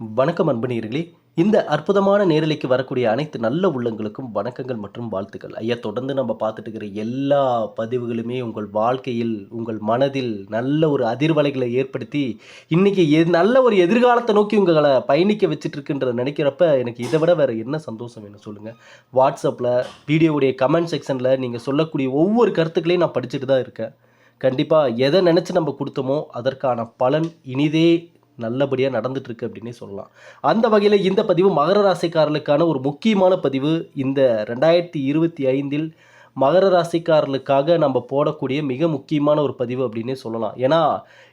வணக்கம் அன்பனீர்களே இந்த அற்புதமான நேரலைக்கு வரக்கூடிய அனைத்து நல்ல உள்ளங்களுக்கும் வணக்கங்கள் மற்றும் வாழ்த்துக்கள். ஐயா தொடர்ந்து நம்ம பார்த்துட்டு இருக்கிற எல்லா பதிவுகளுமே உங்கள் வாழ்க்கையில் உங்கள் மனதில் நல்ல ஒரு அதிர்வலைகளை ஏற்படுத்தி இன்றைக்கி எ- நல்ல ஒரு எதிர்காலத்தை நோக்கி உங்களை பயணிக்க வச்சுட்ருக்குன்றத நினைக்கிறப்ப எனக்கு இதை விட வேறு என்ன சந்தோஷம் வேணும் சொல்லுங்கள் வாட்ஸ்அப்பில் வீடியோவுடைய கமெண்ட் செக்ஷனில் நீங்கள் சொல்லக்கூடிய ஒவ்வொரு கருத்துக்களையும் நான் படிச்சுட்டு தான் இருக்கேன். கண்டிப்பாக எதை நினச்சி நம்ம கொடுத்தோமோ அதற்கான பலன் இனிதே நல்லபடியாக நடந்துட்டு இருக்கு அப்படின்னே சொல்லலாம். அந்த வகையில் இந்த பதிவு மகர ராசிக்காரர்களுக்கான ஒரு முக்கியமான பதிவு. இந்த ரெண்டாயிரத்தி இருபத்தி ஐந்தில் மகர ராசிக்காரர்களுக்காக நம்ம போடக்கூடிய மிக முக்கியமான ஒரு பதிவு அப்படின்னே சொல்லலாம். ஏன்னா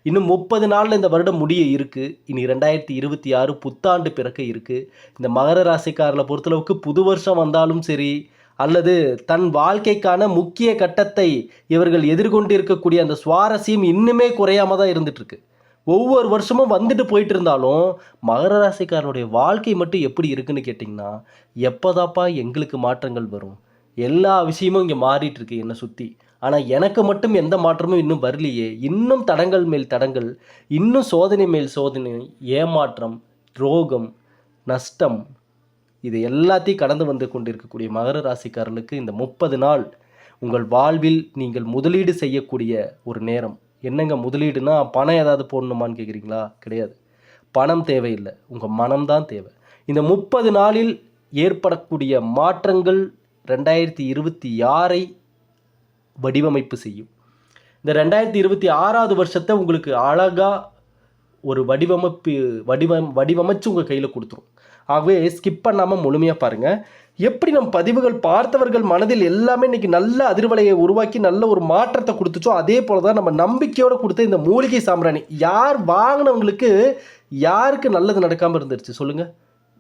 இன்னும் முப்பது நாளில் இந்த வருடம் முடிய இருக்குது இனி ரெண்டாயிரத்தி இருபத்தி ஆறு புத்தாண்டு பிறக்க இருக்குது இந்த மகர ராசிக்காரர்களை பொறுத்தளவுக்கு புது வருஷம் வந்தாலும் சரி அல்லது தன் வாழ்க்கைக்கான முக்கிய கட்டத்தை இவர்கள் எதிர்கொண்டு இருக்கக்கூடிய அந்த சுவாரஸ்யம் இன்னுமே குறையாம தான் இருந்துகிட்ருக்கு ஒவ்வொரு வருஷமும் வந்துட்டு போயிட்டு இருந்தாலும் மகர ராசிக்காரனுடைய வாழ்க்கை மட்டும் எப்படி இருக்குன்னு கேட்டிங்கன்னா எப்போதாப்பா எங்களுக்கு மாற்றங்கள் வரும்? எல்லா விஷயமும் இங்கே மாறிட்டு இருக்கு என்னை சுற்றி ஆனால் எனக்கு மட்டும் எந்த மாற்றமும் இன்னும் வரலையே. இன்னும் தடங்கள் மேல் தடங்கள் இன்னும் சோதனை மேல் சோதனை ஏமாற்றம் துரோகம் நஷ்டம் இது எல்லாத்தையும் கடந்து வந்து கொண்டிருக்கக்கூடிய மகர ராசிக்காரர்களுக்கு இந்த முப்பது நாள் உங்கள் வாழ்வில் நீங்கள் முதலீடு செய்யக்கூடிய ஒரு நேரம். என்னங்க முதலீடுனா பணம் ஏதாவது போடணுமான்னு கேட்குறீங்களா கிடையாது. பணம் தேவையில்லை. உங்கள் மனம்தான் தேவை. இந்த முப்பது நாளில் ஏற்படக்கூடிய மாற்றங்கள் ரெண்டாயிரத்தி இருபத்தி ஆறை வடிவமைப்பு செய்யும். இந்த ரெண்டாயிரத்தி இருபத்தி ஆறாவது வருஷத்தை உங்களுக்கு அழகாக ஒரு வடிவமைப்பு வடிவம் வடிவமைச்சு உங்கள் கையில் கொடுத்துரும். ஆகவே ஸ்கிப் பண்ணாமல் முழுமையாக பாருங்கள் எப்படி நம் பதிவுகள் பார்த்தவர்கள் மனதில் எல்லாமே இன்னைக்கு நல்ல அதிர்வலையை உருவாக்கி நல்ல ஒரு மாற்றத்தை கொடுத்துச்சோ அதே போல தான் நம்ம நம்பிக்கையோடு கொடுத்த இந்த மூலிகை சாம்பிராணி யார் வாங்கினவங்களுக்கு யாருக்கு நல்லது நடக்காமல் இருந்துருச்சு சொல்லுங்கள்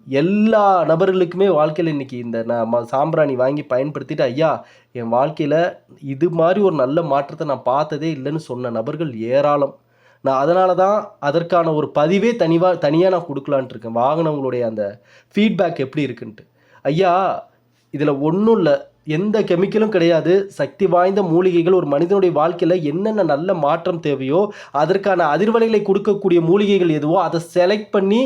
எல்லா நபர்களுக்குமே வாழ்க்கையில் இன்னைக்கு இந்த நான் சாம்பிராணி வாங்கி பயன்படுத்திட்டு ஐயா என் வாழ்க்கையில் இது மாதிரி ஒரு நல்ல மாற்றத்தை நான் பார்த்ததே இல்லைன்னு சொன்ன நபர்கள் ஏராளம். நான் அதனால தான் அதற்கான ஒரு பதிவே தனிவாக தனியாக நான் கொடுக்கலான்ட்டு இருக்கேன். வாங்கினவங்களுடைய அந்த ஃபீட்பேக் எப்படி இருக்குன்ட்டு. ஐயா இதில் ஒன்றும் இல்லை. எந்த கெமிக்கலும் கிடையாது. சக்தி வாய்ந்த மூலிகைகள் ஒரு மனிதனுடைய வாழ்க்கையில் என்னென்ன நல்ல மாற்றம் தேவையோ அதற்கான அதிர்வலைகளை கொடுக்கக்கூடிய மூலிகைகள் எதுவோ அதை செலக்ட் பண்ணி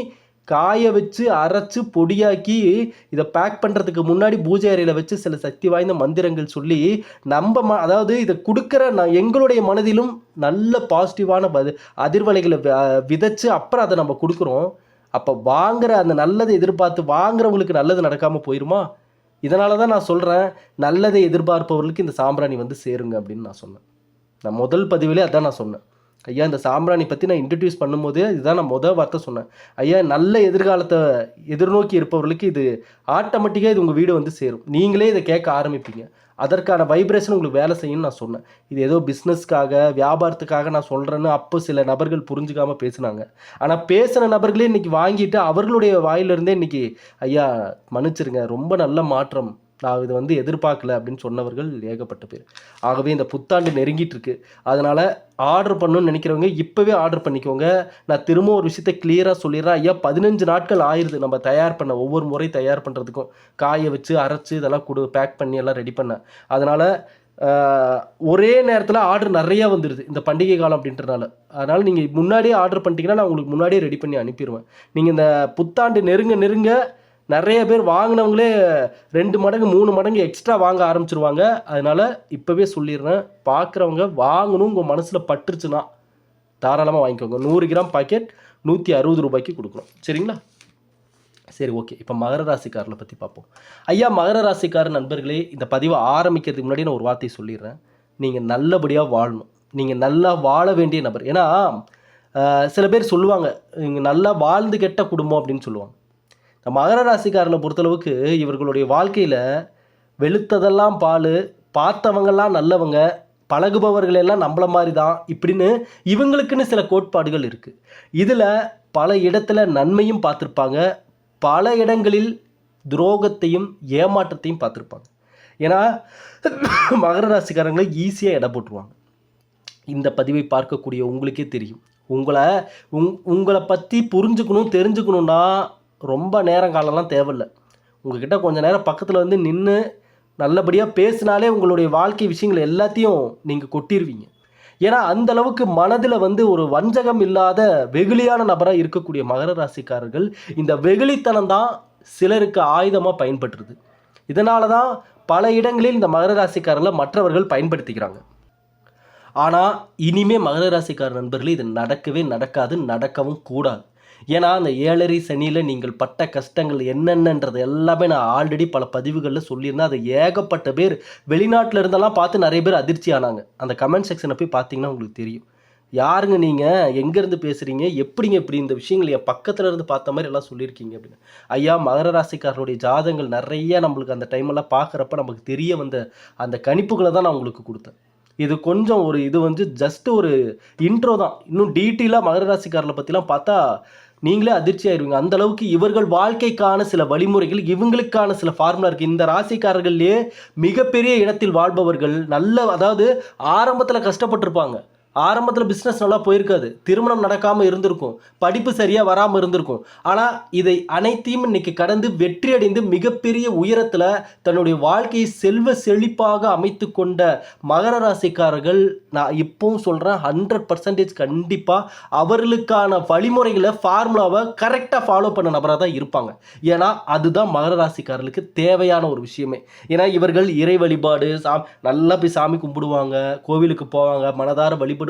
காய வச்சு அரைச்சு பொடியாக்கி இதை பேக் பண்ணுறதுக்கு முன்னாடி பூஜை அறையில் வச்சு சில சக்தி வாய்ந்த மந்திரங்கள் சொல்லி நம்ம ம அதாவது இதை கொடுக்குற நான் எங்களுடைய மனதிலும் நல்ல பாசிட்டிவான பது அதிர்வலைகளை விதைச்சு அப்புறம் அதை நம்ம கொடுக்குறோம். அப்போ வாங்குற அந்த நல்லதை எதிர்பார்த்து வாங்குறவங்களுக்கு நல்லது நடக்காமல் போயிருமா? இதனால தான் நான் சொல்கிறேன் நல்லதை எதிர்பார்ப்பவர்களுக்கு இந்த சாம்பிராணி வந்து சேருங்க அப்படின்னு நான் சொன்னேன். நான் முதல் பதிவிலே அதான் நான் சொன்னேன். ஐயா இந்த சாம்பிராணி பற்றி நான் இன்ட்ரடியூஸ் பண்ணும்போது இதுதான் நான் மொதல் வார்த்தை சொன்னேன். ஐயா நல்ல எதிர்காலத்தை எதிர்நோக்கி இருப்பவர்களுக்கு இது ஆட்டோமேட்டிக்காக இது உங்கள் வீடு வந்து சேரும். நீங்களே இதை கேட்க ஆரம்பிப்பீங்க. அதற்கான வைப்ரேஷன் உங்களுக்கு வேலை செய்யும்னு நான் சொன்னேன். இது ஏதோ பிஸ்னஸ்க்காக வியாபாரத்துக்காக நான் சொல்கிறேன்னு அப்போ சில நபர்கள் புரிஞ்சுக்காமல் பேசுனாங்க. ஆனால் பேசின நபர்களே இன்றைக்கி வாங்கிட்டு அவர்களுடைய வாயிலிருந்தே இன்றைக்கி ஐயா மன்னிச்சிருங்க ரொம்ப நல்ல மாற்றம். நான் இது வந்து எதிர்பார்க்கல அப்படின்னு சொன்னவர்கள் ஏகப்பட்ட பேர். ஆகவே இந்த புத்தாண்டு நெருங்கிட்டு இருக்கு அதனால் ஆர்டர் பண்ணணும்னு நினைக்கிறவங்க இப்போவே ஆர்டர் பண்ணிக்கோங்க. நான் திரும்ப ஒரு விஷயத்த கிளியராக சொல்லிடுறேன். ஐயா பதினஞ்சு நாட்கள் ஆயிடுது நம்ம தயார் பண்ண ஒவ்வொரு முறை தயார் பண்ணுறதுக்கும் காய வச்சு அரைச்சி இதெல்லாம் கொடு பேக் பண்ணி எல்லாம் ரெடி பண்ண. அதனால் ஒரே நேரத்தில் ஆர்டர் நிறையா வந்துடுது இந்த பண்டிகை காலம் அப்படின்றனால. அதனால் நீங்கள் முன்னாடியே ஆர்டர் பண்ணிட்டீங்கன்னா நான் உங்களுக்கு முன்னாடியே ரெடி பண்ணி அனுப்பிடுவேன் நீங்கள் இந்த புத்தாண்டு நெருங்க நெருங்க நிறைய பேர் வாங்கினவங்களே ரெண்டு மடங்கு மூணு மடங்கு எக்ஸ்ட்ரா வாங்க ஆரம்பிச்சிருவாங்க. அதனால் இப்போவே சொல்லிடுறேன். பார்க்குறவங்க வாங்கணும் உங்கள் மனசில் பட்டுருச்சுன்னா தாராளமாக வாங்கிக்கோங்க. நூறு கிராம் பாக்கெட் நூற்றி அறுபது ரூபாய்க்கு கொடுக்குறோம் சரிங்களா? சரி ஓகே இப்போ மகர ராசிக்காரரை பற்றி பார்ப்போம். ஐயா மகர ராசிக்கார நண்பர்களே இந்த பதிவை ஆரம்பிக்கிறதுக்கு முன்னாடி நான் ஒரு வார்த்தையை சொல்லிடுறேன். நீங்கள் நல்லபடியாக வாழணும். நீங்கள் நல்லா வாழ வேண்டிய நபர். ஏன்னா சில பேர் சொல்லுவாங்க இங்கே நல்லா வாழ்ந்து கெட்ட குடும்பம் அப்படின்னு சொல்லுவாங்க. மகர ராசிக்காரனை பொறுத்தளவுக்கு இவர்களுடைய வாழ்க்கையில் வெளுத்ததெல்லாம் பால் பார்த்தவங்கெல்லாம் நல்லவங்க பழகுபவர்கள் எல்லாம் நம்மள மாதிரி தான் இப்படின்னு இவங்களுக்குன்னு சில கோட்பாடுகள் இருக்குது இதில் பல இடத்துல நன்மையும் பார்த்துருப்பாங்க. பல இடங்களில் துரோகத்தையும் ஏமாற்றத்தையும் பார்த்துருப்பாங்க. ஏன்னா மகர ராசிக்காரங்களை ஈஸியாக இடம் போட்டுருவாங்க. இந்த பதிவை பார்க்கக்கூடிய உங்களுக்கே தெரியும். உங்களை உங் உங்களை பற்றி புரிஞ்சுக்கணும் தெரிஞ்சுக்கணுன்னா ரொம்ப நேரம் காலம்லாம் தேவையில்லை. உங்ககிட்ட கொஞ்சம் நேரம் பக்கத்தில் வந்து நின்று நல்லபடியாக பேசினாலே உங்களுடைய வாழ்க்கை விஷயங்கள் எல்லாத்தையும் நீங்கள் கொட்டிடுவீங்க ஏன்னா அந்த அளவுக்கு மனதில் வந்து ஒரு வஞ்சகம் இல்லாத வெகுளியான நபராக இருக்கக்கூடிய மகர ராசிக்காரர்கள் இந்த வெகுளித்தனம் தான் சிலருக்கு ஆயுதமாக பயன்படுறது இதனால தான் பல இடங்களில் இந்த மகர ராசிக்காரர்களை மற்றவர்கள் பயன்படுத்திக்கிறாங்க. ஆனால் இனிமே மகர ராசிக்கார நண்பர்களே இது நடக்கவே நடக்காது நடக்கவும் கூடாது. ஏன்னா அந்த ஏழரை சனியில் நீங்கள் பட்ட கஷ்டங்கள் என்னென்னன்றது எல்லாமே நான் ஆல்ரெடி பல பதிவுகளில் சொல்லியிருந்தேன். அது ஏகப்பட்ட பேர் வெளிநாட்டில் இருந்தெல்லாம் பார்த்து நிறைய பேர் அதிர்ச்சி ஆனாங்க. அந்த கமெண்ட் செக்ஷனை போய் பார்த்தீங்கன்னா உங்களுக்கு தெரியும். யாருங்க நீங்கள் எங்கேருந்து பேசுகிறீங்க எப்படிங்க இப்படி இந்த விஷயங்கள் என் பக்கத்தில் இருந்து பார்த்த மாதிரி எல்லாம் சொல்லியிருக்கீங்க அப்படின்னு. ஐயா மகர ராசிக்காரருடைய ஜாதங்கள் நிறைய நம்மளுக்கு அந்த டைமெல்லாம் பார்க்குறப்ப நமக்கு தெரிய வந்த அந்த கணிப்புகளை தான் நான் உங்களுக்கு கொடுத்தேன். இது கொஞ்சம் ஒரு இது வந்து ஜஸ்ட் ஒரு இன்ட்ரோ தான். இன்னும் டீட்டெயிலாக மகர ராசிக்காரர்களை பற்றிலாம் பார்த்தா நீங்களே அதிர்ச்சி ஆயிடுவீங்க அந்த அளவுக்கு இவர்கள் வாழ்க்கைக்கான சில வழிமுறைகள் இவங்களுக்கான சில ஃபார்முலா இருக்குது இந்த ராசிக்காரர்கள்லேயே மிகப்பெரிய இடத்தில் வாழ்பவர்கள் நல்ல அதாவது ஆரம்பத்தில் கஷ்டப்பட்டிருப்பாங்க. ஆரம்பத்தில் பிஸ்னஸ் நல்லா போயிருக்காது. திருமணம் நடக்காமல் இருந்திருக்கும். படிப்பு சரியாக வராமல் இருந்திருக்கும். ஆனால் இதை அனைத்தையும் இன்னைக்கு கடந்து வெற்றி அடைந்து மிகப்பெரிய உயரத்தில் தன்னுடைய வாழ்க்கையை செல்வ செழிப்பாக அமைத்து கொண்ட மகர ராசிக்காரர்கள் நான் இப்போவும் சொல்கிறேன் ஹண்ட்ரட் பர்சன்டேஜ் கண்டிப்பாக அவர்களுக்கான வழிமுறைகளை ஃபார்முலாவை கரெக்டாக ஃபாலோ பண்ண நபராக தான் இருப்பாங்க. ஏன்னா அதுதான் மகர ராசிக்காரர்களுக்கு தேவையான ஒரு விஷயமே. ஏன்னா இவர்கள் இறை வழிபாடு சா நல்லா போய் சாமி கும்பிடுவாங்க கோவிலுக்கு போவாங்க மனதார வழிபடுவாங்க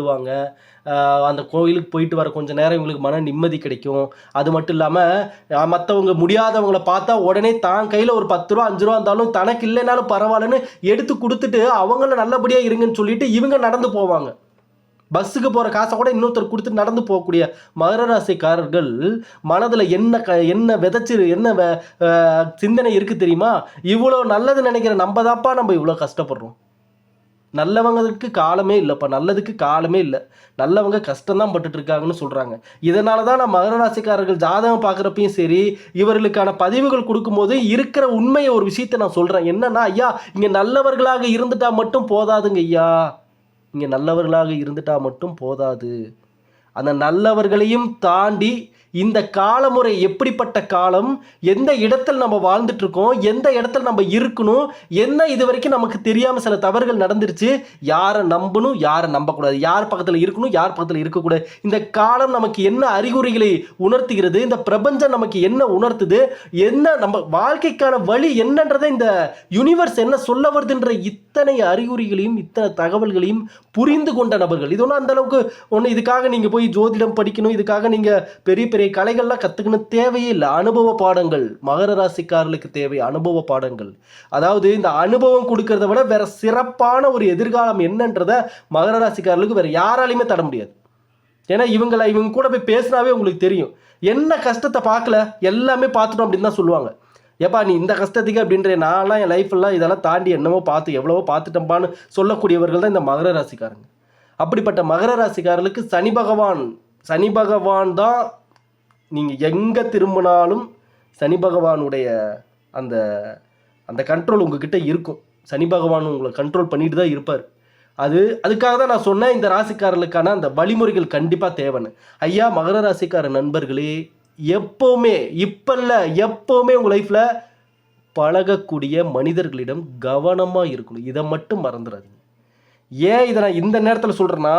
ஆஹ் அந்த கோவிலுக்கு போயிட்டு வர கொஞ்சம் நேரம் இவங்களுக்கு மன நிம்மதி கிடைக்கும். அது மட்டும் இல்லாமல் மற்றவங்க முடியாதவங்கள பார்த்தா உடனே தான் கையில் ஒரு பத்து ரூபா அஞ்சு ரூபா இருந்தாலும் தனக்கு இல்லைனாலும் பரவாயில்லன்னு எடுத்து கொடுத்துட்டு அவங்கள நல்லபடியாக இருங்கன்னு சொல்லிட்டு இவங்க நடந்து போவாங்க. பஸ்ஸுக்கு போகிற காசை கூட இன்னொருத்தர் கொடுத்து நடந்து போகக்கூடிய மகர ராசிக்காரர்கள் மனதில் என்ன க என்ன விதைச்சி என்ன வ- சிந்தனை இருக்குது தெரியுமா? இவ்வளோ நல்லது நினைக்கிற நம்ம தாப்பா நம்ம இவ்வளோ கஷ்டப்படுறோம். நல்லவங்களுக்கு காலமே இல்லைப்பா நல்லதுக்கு காலமே இல்லை. நல்லவங்க கஷ்டம்தான் பட்டுட்டு இருக்காங்கன்னு சொல்கிறாங்க இதனால தான் நான் மகர ராசிக்காரர்கள் ஜாதகம் பார்க்குறப்பையும் சரி இவர்களுக்கான பதிவுகள் கொடுக்கும்போது இருக்கிற உண்மையை ஒரு விஷயத்தை நான் சொல்கிறேன் என்னன்னா ஐயா இங்கே நல்லவர்களாக இருந்துட்டா மட்டும் போதாதுங்க ஐயா. இங்கே நல்லவர்களாக இருந்துட்டா மட்டும் போதாது. அந்த நல்லவர்களையும் தாண்டி இந்த காலமுறை எப்படிப்பட்ட காலம்? எந்த இடத்துல நம்ம வாழ்ந்துட்டு இருக்கோம் எந்த இடத்துல நம்ம இருக்கணும்? என்ன இது வரைக்கும் நமக்கு தெரியாமல் சில தவறுகள் நடந்துருச்சு? யாரை நம்பணும்? யாரை நம்பக்கூடாது? யார் பக்கத்தில் இருக்கணும்? யார் பக்கத்தில் இருக்கக்கூடாது? இந்த காலம் நமக்கு என்ன அறிகுறிகளை உணர்த்துகிறது? இந்த பிரபஞ்சம் நமக்கு என்ன உணர்த்துது? என்ன நம்ம வாழ்க்கைக்கான வழி என்னன்றதை இந்த யூனிவர்ஸ் என்ன சொல்ல வருதுன்ற இத்தனை அறிகுறிகளையும் இத்தனை தகவல்களையும் புரிந்து கொண்ட நபர்கள். இது ஒன்றும் அந்த அளவுக்கு ஒன்று இதுக்காக நீங்கள் போய் ஜோதிடம் படிக்கணும் இதுக்காக நீங்கள் பெரிய பெரிய கலைகள்லாம் கற்றுக்கணும் தேவையே இல்லை. அனுபவ பாடங்கள். மகர ராசிக்காரர்களுக்கு தேவை அனுபவ பாடங்கள். அதாவது இந்த அனுபவம் கொடுக்கறத விட வேற சிறப்பான ஒரு எதிர்காலம் என்னன்றதை மகர ராசிக்காரர்களுக்கு வேற யாராலையுமே தர முடியாது. ஏன்னா இவங்களை இவங்க கூட போய் பேசினாவே உங்களுக்கு தெரியும். என்ன கஷ்டத்தை பார்க்கல எல்லாமே பார்த்துட்டோம் அப்படின்னு தான் சொல்லுவாங்க. ஏப்பா நீ இந்த கஷ்டத்துக்கு அப்படின்ற நான்லாம் என் லைஃப்லாம் இதெல்லாம் தாண்டி என்னமோ பார்த்து எவ்வளவோ பார்த்துட்டோம்பான்னு சொல்லக்கூடியவர்கள் தான் இந்த மகர ராசிக்காரங்க. அப்படிப்பட்ட மகர ராசிக்காரர்களுக்கு சனி பகவான் சனி பகவான் தான் நீங்கள் எங்கே திரும்பினாலும் சனி பகவானுடைய அந்த அந்த கண்ட்ரோல் உங்ககிட்ட இருக்கும். சனி பகவான் உங்களை கண்ட்ரோல் பண்ணிட்டு தான் இருப்பார். அது அதுக்காக தான் நான் சொன்னேன் இந்த ராசிக்காரர்களுக்கான அந்த வழிமுறைகள் கண்டிப்பாக தேவைன்னு. ஐயா மகர ராசிக்கார நண்பர்களே எப்போவுமே இப்போ இல்லை எப்போவுமே உங்கள் லைஃப்பில் பழகக்கூடிய மனிதர்களிடம் கவனமாக இருக்கணும். இதை மட்டும் மறந்துடாதீங்க. ஏன் இதை நான் இந்த நேரத்தில் சொல்கிறேன்னா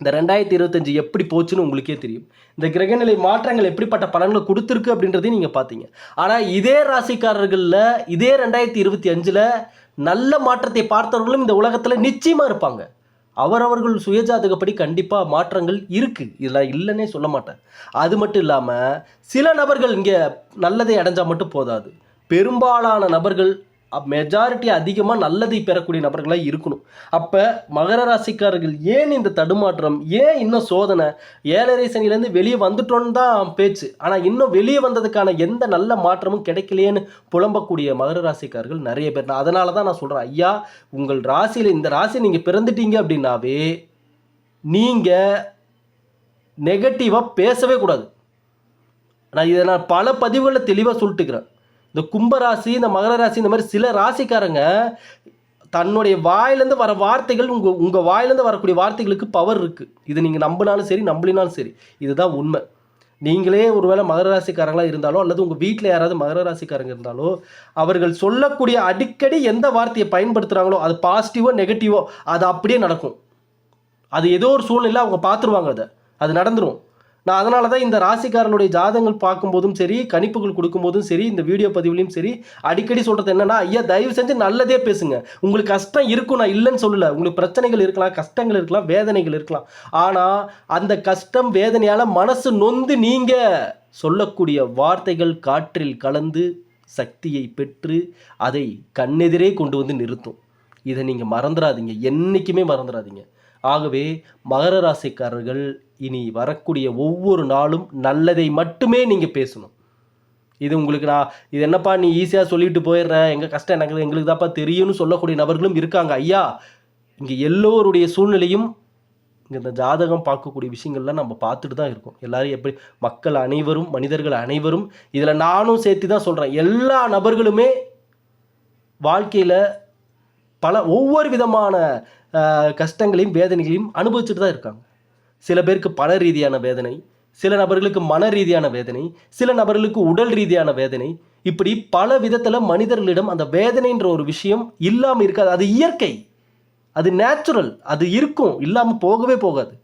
இந்த ரெண்டாயிரத்தி இருபத்தஞ்சு எப்படி போச்சுன்னு உங்களுக்கே தெரியும். இந்த கிரகநிலை மாற்றங்கள் எப்படிப்பட்ட பலன்களை கொடுத்துருக்கு அப்படின்றதையும் நீங்கள் பார்த்தீங்க. ஆனால் இதே ராசிக்காரர்களில் இதே ரெண்டாயிரத்தி இருபத்தி அஞ்சில் நல்ல மாற்றத்தை பார்த்தவர்களும் இந்த உலகத்தில் நிச்சயமாக இருப்பாங்க. அவரவர்கள் சுயஜாதகப்படி கண்டிப்பாக மாற்றங்கள் இருக்குது இதில் இல்லைன்னே சொல்ல மாட்டேன். அது மட்டும் இல்லாமல் சில நபர்கள் இங்கே நல்லதை அடைஞ்சால் மட்டும் போதாது. பெரும்பாலான நபர்கள் மெஜாரிட்டி அதிகமாக நல்லதை பெறக்கூடிய நபர்களாக இருக்கணும். அப்போ மகர ராசிக்காரர்கள் ஏன் இந்த தடுமாற்றம்? ஏன் இன்னும் சோதனை? ஏழரை சனிலேருந்து வெளியே வந்துட்டோன்னு தான் பேச்சு. ஆனால் இன்னும் வெளியே வந்ததுக்கான எந்த நல்ல மாற்றமும் கிடைக்கலையேன்னு புலம்பக்கூடிய மகர ராசிக்காரர்கள் நிறைய பேர். நான் அதனால தான் நான் சொல்கிறேன் ஐயா உங்கள் ராசியில் இந்த ராசி நீங்கள் பிறந்துட்டீங்க அப்படின்னாவே நீங்கள் நெகட்டிவாக பேசவே கூடாது. நான் இதை நான் பல பதிவுகளில் தெளிவாக சொல்லிட்டுக்கிறேன். இந்த கும்பராசி இந்த மகர ராசி இந்த மாதிரி சில ராசிக்காரங்க தன்னுடைய வாயிலேருந்து வர வார்த்தைகள் உங்கள் உங்கள் வாயிலேருந்து வரக்கூடிய வார்த்தைகளுக்கு பவர் இருக்குது இது நீங்கள் நம்பினாலும் சரி நம்பலினாலும் சரி இதுதான் உண்மை. நீங்களே ஒருவேளை மகர ராசிக்காரங்களாக இருந்தாலோ அல்லது உங்கள் வீட்டில் யாராவது மகர ராசிக்காரங்க இருந்தாலோ அவர்கள் சொல்லக்கூடிய அடிக்கடி எந்த வார்த்தையை பயன்படுத்துகிறாங்களோ அது பாசிட்டிவோ நெகட்டிவோ அது அப்படியே நடக்கும். அது ஏதோ ஒரு சூழ்நிலை அவங்க பார்த்துருவாங்க அதை. அது நடந்துரும். நான் அதனால தான் இந்த ராசிக்காரனுடைய ஜாதகங்கள் பார்க்கும்போதும் சரி கணிப்புகள் கொடுக்கும்போதும் சரி இந்த வீடியோ பதிவுலையும் சரி அடிக்கடி சொல்கிறது என்னன்னா ஐயா தயவு செஞ்சு நல்லதே பேசுங்க. உங்களுக்கு கஷ்டம் இருக்கும் நான் இல்லைன்னு சொல்லலை. உங்களுக்கு பிரச்சனைகள் இருக்கலாம் கஷ்டங்கள் இருக்கலாம் வேதனைகள் இருக்கலாம். ஆனால் அந்த கஷ்டம் வேதனையால் மனசு நொந்து நீங்கள் சொல்லக்கூடிய வார்த்தைகள் காற்றில் கலந்து சக்தியை பெற்று அதை கண்ணெதிரே கொண்டு வந்து நிறுத்தும். இதை நீங்கள் மறந்துடாதீங்க என்றைக்குமே மறந்துடாதீங்க ஆகவே மகர ராசிக்காரர்கள் இனி வரக்கூடிய ஒவ்வொரு நாளும் நல்லதை மட்டுமே நீங்கள் பேசணும். இது உங்களுக்கு நான் இது என்னப்பா நீ ஈஸியாக சொல்லிட்டு போயிடுற? எங்கள் கஷ்டம் எனக்கு எங்களுக்கு தான்ப்பா தெரியும்னு சொல்லக்கூடிய நபர்களும் இருக்காங்க. ஐயா இங்கே எல்லோருடைய சூழ்நிலையும் இங்கே இந்த ஜாதகம் பார்க்கக்கூடிய விஷயங்கள்லாம் நம்ம பார்த்துட்டு தான் இருக்கோம். எல்லோரும் எப்படி மக்கள் அனைவரும் மனிதர்கள் அனைவரும் இதில் நானும் சேர்த்து தான் சொல்கிறேன் எல்லா நபர்களுமே வாழ்க்கையில் பல ஒவ்வொரு விதமான கஷ்டங்களையும் வேதனைகளையும் அனுபவிச்சுட்டு தான் இருக்காங்க. சில பேருக்கு பண ரீதியான வேதனை சில நபர்களுக்கு மன ரீதியான வேதனை சில நபர்களுக்கு உடல் ரீதியான வேதனை. இப்படி பல விதத்தில் மனிதர்களிடம் அந்த வேதனைன்ற ஒரு விஷயம் இல்லாமல் இருக்காது. அது இயற்கை. அது நேச்சுரல் அது இருக்கும். இல்லாமல் போகவே போகாது.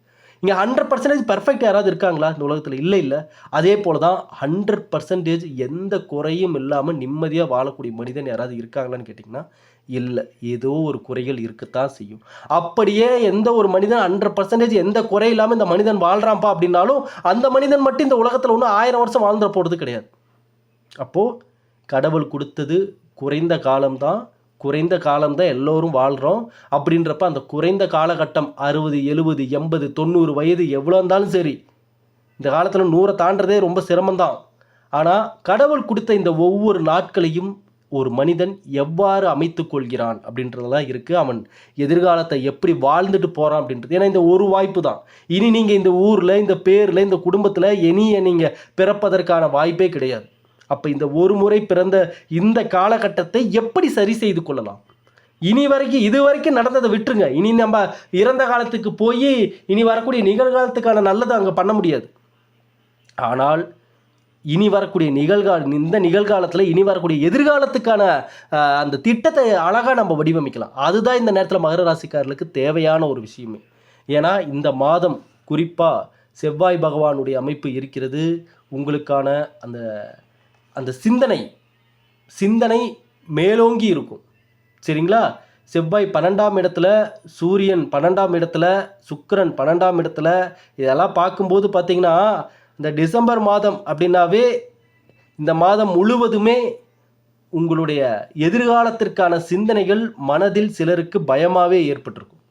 இங்கே ஹண்ட்ரட் பர்சன்டேஜ் பர்ஃபெக்ட் யாராவது இருக்காங்களா இந்த உலகத்தில்? இல்லை இல்லை. அதே போல தான் ஹண்ட்ரட் பர்சன்டேஜ் எந்த குறையும் இல்லாமல் நிம்மதியாக வாழக்கூடிய மனிதன் யாராவது இருக்காங்களான்னு கேட்டிங்கன்னா இல்லை. ஏதோ ஒரு குறைகள் இருக்கத்தான் செய்யும். அப்படியே எந்த ஒரு மனிதன் ஹண்ட்ரட் பர்சன்டேஜ் எந்த குறை இல்லாமல் இந்த மனிதன் வாழ்கிறான்ப்பா அப்படின்னாலும் அந்த மனிதன் மட்டும் இந்த உலகத்தில் ஒன்றும் ஆயிரம் வருஷம் வாழ்ந்துட போகிறது கிடையாது. அப்போது கடவுள் கொடுத்தது குறைந்த காலம்தான். குறைந்த காலம்தான் எல்லோரும் வாழ்கிறோம் அப்படின்றப்ப அந்த குறைந்த காலகட்டம் அறுபது எழுபது எண்பது தொண்ணூறு வயது எவ்வளோ இருந்தாலும் சரி இந்த காலத்தில் நூறை தாண்டதே ரொம்ப சிரமம்தான். ஆனால் கடவுள் கொடுத்த இந்த ஒவ்வொரு நாட்களையும் ஒரு மனிதன் எவ்வாறு அமைத்து கொள்கிறான் அப்படின்றதெல்லாம் இருக்குது அவன் எதிர்காலத்தை எப்படி வாழ்ந்துட்டு போகிறான் அப்படின்றது. ஏன்னா இந்த ஒரு வாய்ப்பு தான் இனி நீங்கள் இந்த ஊரில் இந்த பேரில் இந்த குடும்பத்தில் இனிய நீங்கள் பிறப்பதற்கான வாய்ப்பே கிடையாது. அப்போ இந்த ஒரு முறை பிறந்த இந்த காலகட்டத்தை எப்படி சரி செய்து கொள்ளலாம்? இனி வரைக்கும் இது வரைக்கும் நடந்ததை விட்டுருங்க. இனி நம்ம இறந்த காலத்துக்கு போய் இனி வரக்கூடிய நிகழ்காலத்துக்கான நல்லதை அங்கே பண்ண முடியாது. ஆனால் இனி வரக்கூடிய நிகழ்கால இந்த நிகழ்காலத்தில் இனி வரக்கூடிய எதிர்காலத்துக்கான அந்த திட்டத்தை அழகாக நம்ம வடிவமைக்கலாம். அதுதான் இந்த நேரத்தில் மகர ராசிக்காரர்களுக்கு தேவையான ஒரு விஷயமே. ஏன்னா இந்த மாதம் குறிப்பாக செவ்வாய் பகவானுடைய அமைப்பு இருக்கிறது. உங்களுக்கான அந்த அந்த சிந்தனை சிந்தனை மேலோங்கி இருக்கும். சரிங்களா? செவ்வாய் பன்னெண்டாம் இடத்துல சூரியன் பன்னெண்டாம் இடத்துல சுக்கிரன் பன்னெண்டாம் இடத்துல இதெல்லாம் பார்க்கும்போது பார்த்தீங்கன்னா இந்த டிசம்பர் மாதம் அப்படின்னாவே இந்த மாதம் முழுவதுமே உங்களுடைய எதிர்காலத்திற்கான சிந்தனைகள் மனதில் சிலருக்கு பயமாகவே ஏற்பட்டிருக்கும்.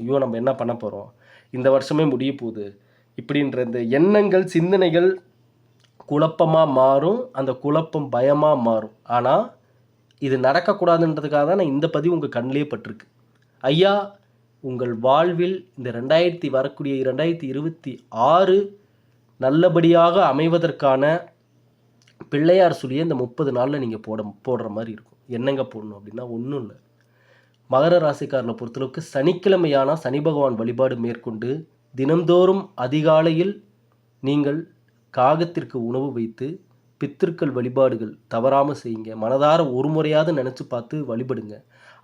ஐயோ நம்ம என்ன பண்ண போகிறோம் இந்த வருஷமே முடிய போகுது. இப்படின்ற இந்த எண்ணங்கள் சிந்தனைகள் குழப்பமாக மாறும். அந்த குழப்பம் பயமாக மாறும். ஆனால் இது நடக்கக்கூடாதுன்றதுக்காக தான் நான் இந்த பதிவு உங்கள் கண்ணிலே பட்டிருக்கு. ஐயா உங்கள் வாழ்வில் இந்த ரெண்டாயிரத்தி வரக்கூடிய ரெண்டாயிரத்தி இருபத்தி ஆறு நல்லபடியாக அமைவதற்கான பிள்ளையார் சொல்லியே இந்த முப்பது நாளில் நீங்கள் போட போடுற மாதிரி இருக்கும். என்னங்க போடணும் அப்படின்னா ஒன்றும் இல்லை. மகர ராசிக்காரனை பொறுத்தளவுக்கு சனிக்கிழமையான சனி பகவான் வழிபாடு மேற்கொண்டு தினம்தோறும் அதிகாலையில் நீங்கள் காகத்திற்கு உணவு வைத்து பித்திருக்கள் வழிபாடுகள் தவறாமல் செய்யுங்க. மனதார ஒரு முறையாவது நினச்சி பார்த்து வழிபடுங்க.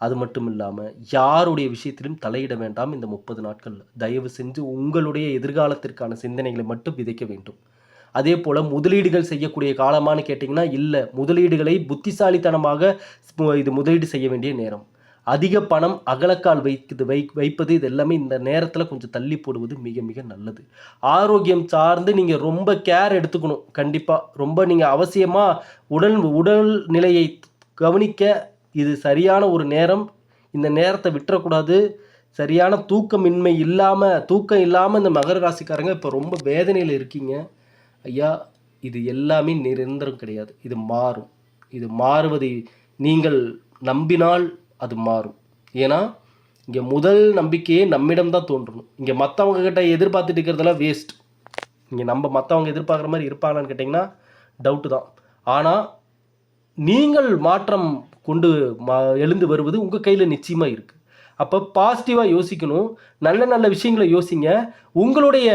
அது மட்டும் இல்லாமல் யாருடைய விஷயத்திலும் தலையிட வேண்டாம் இந்த முப்பது நாட்களில். தயவு செஞ்சு உங்களுடைய எதிர்காலத்திற்கான சிந்தனைகளை மட்டும் விதைக்க வேண்டும். அதே போல் முதலீடுகள் செய்யக்கூடிய காலமான்னு கேட்டிங்கன்னா இல்லை முதலீடுகளை புத்திசாலித்தனமாக இது முதலீடு செய்ய வேண்டிய நேரம். அதிக பணம் அகலக்கால் வைக்குது வை வைப்பது இது எல்லாமே இந்த நேரத்தில் கொஞ்சம் தள்ளி போடுவது மிக மிக நல்லது. ஆரோக்கியம் சார்ந்து நீங்கள் ரொம்ப கேர் எடுத்துக்கணும். கண்டிப்பாக ரொம்ப நீங்கள் அவசியமாக உடல் உடல் நிலையை கவனிக்க இது சரியான ஒரு நேரம். இந்த நேரத்தை விட்டுறக்கூடாது. சரியான தூக்கமின்மை இல்லாமல் தூக்கம் இல்லாமல் இந்த மகர ராசிக்காரங்க இப்போ ரொம்ப வேதனையில் இருக்கீங்க. ஐயா இது எல்லாமே நிரந்தரம் கிடையாது. இது மாறும். இது மாறுவதை நீங்கள் நம்பினால் அது மாறும். ஏன்னா இங்கே முதல் நம்பிக்கையே நம்மிடம் தான் தோன்றணும். இங்கே மற்றவங்க கிட்ட எதிர்பார்த்துட்டு இருக்கிறதெல்லாம் வேஸ்ட் இங்கே நம்ம மற்றவங்க எதிர்பார்க்குற மாதிரி இருப்பாங்களான்னு கேட்டிங்கன்னா டவுட்டு தான். ஆனால் நீங்கள் மாற்றம் கொண்டு மா எழுந்து வருவது உங்கள் கையில் நிச்சயமாக இருக்குது அப்போ பாசிட்டிவாக யோசிக்கணும். நல்ல நல்ல விஷயங்களை யோசிங்க. உங்களுடைய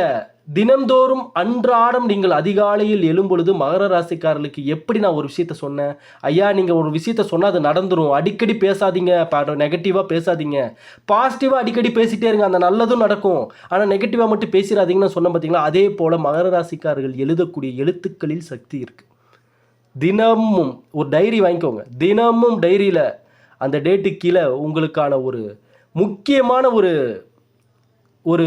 தினம்தோறும் அன்றாடம் நீங்கள் அதிகாலையில் எழும்பொழுது மகர ராசிக்காரர்களுக்கு எப்படி நான் ஒரு விஷயத்த சொன்னேன்? ஐயா நீங்கள் ஒரு விஷயத்த சொன்னால் அது நடந்துடும் அடிக்கடி பேசாதீங்க. நெகட்டிவாக பேசாதீங்க. பாசிட்டிவாக அடிக்கடி பேசிட்டே இருங்க. அந்த நல்லதும் நடக்கும். ஆனால் நெகட்டிவாக மட்டும் பேசிடாதீங்கன்னு சொன்ன பார்த்தீங்களா அதே போல் மகர ராசிக்காரர்கள் எழுதக்கூடிய எழுத்துக்களில் சக்தி இருக்குது தினமும் ஒரு டைரி வாங்கிக்கோங்க. தினமும் டைரியில் அந்த டேட்டுக்கு கீழே உங்களுக்கான ஒரு முக்கியமான ஒரு ஒரு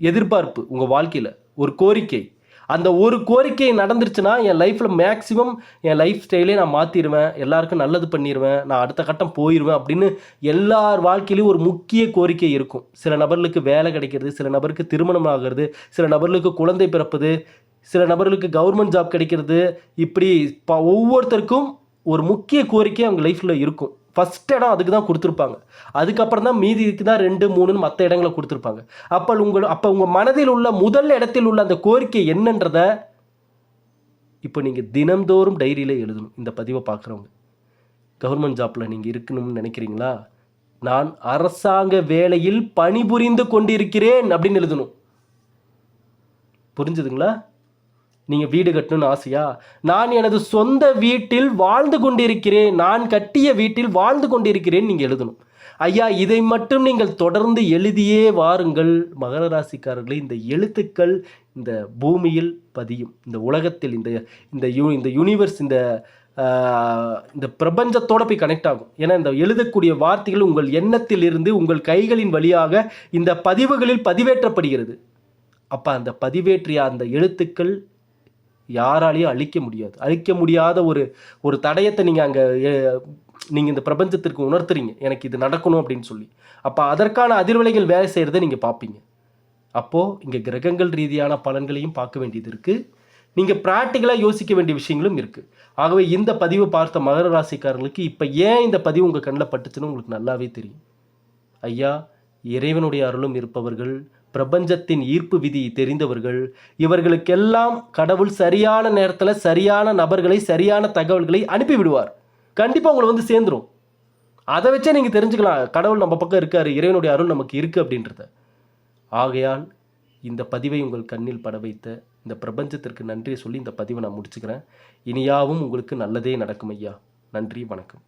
எதிர்பார்ப்பு உங்கள் வாழ்க்கையில்? ஒரு கோரிக்கை. அந்த ஒரு கோரிக்கை நடந்துருச்சுன்னா என் லைஃப்பில் மேக்ஸிமம் என் லைஃப் ஸ்டைலே நான் மாற்றிடுவேன் எல்லாருக்கும் நல்லது பண்ணிடுவேன் நான் அடுத்த கட்டம் போயிடுவேன் அப்படின்னு எல்லார் வாழ்க்கையிலையும் ஒரு முக்கிய கோரிக்கை இருக்கும். சில நபர்களுக்கு வேலை கிடைக்கிறது சில நபருக்கு திருமணம் ஆகிறது சில நபர்களுக்கு குழந்தை பிறப்பது சில நபர்களுக்கு கவர்மெண்ட் ஜாப் கிடைக்கிறது. இப்படி ப ஒவ்வொருத்தருக்கும் ஒரு முக்கிய கோரிக்கை அவங்க லைஃப்பில் இருக்கும். ஃபஸ்ட் இடம் அதுக்கு தான் கொடுத்துருப்பாங்க. அதுக்கப்புறம் தான் மீதிக்கு தான் ரெண்டு மூணுன்னு மற்ற இடங்களை கொடுத்துருப்பாங்க. அப்போ உங்கள் அப்போ உங்கள் மனதில் உள்ள முதல் இடத்தில் உள்ள அந்த கோரிக்கை என்னன்றத இப்போ நீங்கள் தினம்தோறும் டைரியில் எழுதணும். இந்த பதிவை பார்க்குறவங்க. கவர்மெண்ட் ஜாப்பில் நீங்கள் இருக்கணும்னு நினைக்கிறீங்களா? நான் அரசாங்க வேலையில் பணிபுரிந்து கொண்டிருக்கிறேன் அப்படின்னு எழுதணும். புரிஞ்சுதுங்களா? நீங்கள் வீடு கட்டணும்னு ஆசையா? நான் எனது சொந்த வீட்டில் வாழ்ந்து கொண்டிருக்கிறேன். நான் கட்டிய வீட்டில் வாழ்ந்து கொண்டிருக்கிறேன் நீங்கள் எழுதணும். ஐயா இதை மட்டும் நீங்கள் தொடர்ந்து எழுதியே வாருங்கள். மகர ராசிக்காரர்களே இந்த எழுத்துக்கள் இந்த பூமியில் பதியும். இந்த உலகத்தில் இந்த இந்த யூ இந்த யூனிவர்ஸ் இந்த இந்த பிரபஞ்சத்தோட போய் கனெக்ட் ஆகும். ஏன்னா இந்த எழுதக்கூடிய வார்த்தைகள் உங்கள் எண்ணத்திலிருந்து உங்கள் கைகளின் வழியாக இந்த பதிவுகளில் பதிவேற்றப்படுகிறது. அப்போ அந்த பதிவேற்றிய அந்த எழுத்துக்கள் யாராலையும் அழிக்க முடியாது. அழிக்க முடியாத ஒரு ஒரு தடயத்தை நீங்கள் அங்கே நீங்கள் இந்த பிரபஞ்சத்திற்கு உணர்த்துறீங்க. எனக்கு இது நடக்கணும் அப்படின்னு சொல்லி. அப்போ அதற்கான அதிர்வலைகள் வேலை செய்கிறத நீங்கள் பார்ப்பீங்க. அப்போது இங்கே கிரகங்கள் ரீதியான பலன்களையும் பார்க்க வேண்டியது இருக்குது நீங்கள் ப்ராக்டிக்கலாக யோசிக்க வேண்டிய விஷயங்களும் இருக்குது ஆகவே இந்த பதிவு பார்த்த மகர ராசிக்காரர்களுக்கு இப்போ ஏன் இந்த பதிவு உங்கள் கண்ணில் பட்டுச்சுன்னு உங்களுக்கு நல்லாவே தெரியும். ஐயா இறைவனுடைய அருளும் இருப்பவர்கள் பிரபஞ்சத்தின் ஈர்ப்பு விதி தெரிந்தவர்கள் இவர்களுக்கெல்லாம் கடவுள் சரியான நேரத்தில் சரியான நபர்களை சரியான தகவல்களை அனுப்பி விடுவார் கண்டிப்பாக உங்களை வந்து சேர்ந்துரும். அதை வச்சே நீங்கள் தெரிஞ்சுக்கலாம் கடவுள் நம்ம பக்கம் இருக்கார் இறைவனுடைய அருள் நமக்கு இருக்குது அப்படின்றத. ஆகையால் இந்த பதிவை உங்கள் கண்ணில் பட வைத்த இந்த பிரபஞ்சத்திற்கு நன்றியை சொல்லி இந்த பதிவை நான் முடிச்சுக்கிறேன். இனியாவும் உங்களுக்கு நல்லதே நடக்கும் ஐயா. நன்றி வணக்கம்.